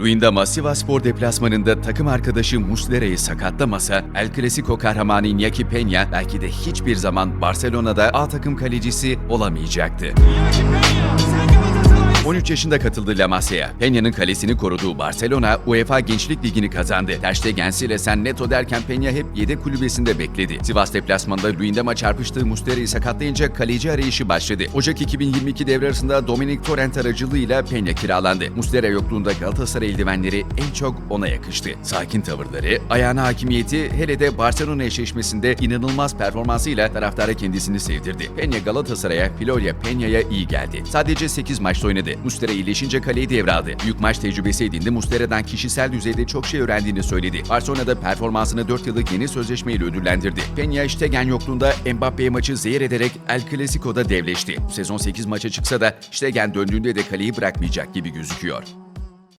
Luyendama Sivasspor deplasmanında takım arkadaşı Muslera'yı sakatlamasa El Clasico kahramanı Iñaki Peña belki de hiçbir zaman Barcelona'da A takım kalecisi olamayacaktı. 13 yaşında katıldı La Masa'ya. Peña'nın kalesini koruduğu Barcelona, UEFA Gençlik Ligi'ni kazandı. Ter Stegen, Silesen, Neto derken Peña hep yedek kulübesinde bekledi. Sivas deplasmanında Luyendama çarpıştığı Muslera'yı sakatlayınca kaleci arayışı başladı. Ocak 2022 devre arasında Dominic Torrent aracılığıyla Peña kiralandı. Muslera yokluğunda Galatasaray eldivenleri en çok ona yakıştı. Sakin tavırları, ayağına hakimiyeti hele de Barcelona eşleşmesinde inanılmaz performansıyla taraftara kendisini sevdirdi. Peña Galatasaray'a, Florya Peña'ya iyi geldi. Sadece 8 maçta oynadı. Muslera iyileşince kaleyi devraldı. Büyük maç tecrübesi edindi. Muslera'dan kişisel düzeyde çok şey öğrendiğini söyledi. Barcelona'da performansını 4 yıllık yeni sözleşmeyle ödüllendirdi. Peña Stegen yokluğunda Mbappe'ye maçı zehir ederek El Clasico'da devleşti. Sezon 8 maça çıksa da Stegen döndüğünde de kaleyi bırakmayacak gibi gözüküyor.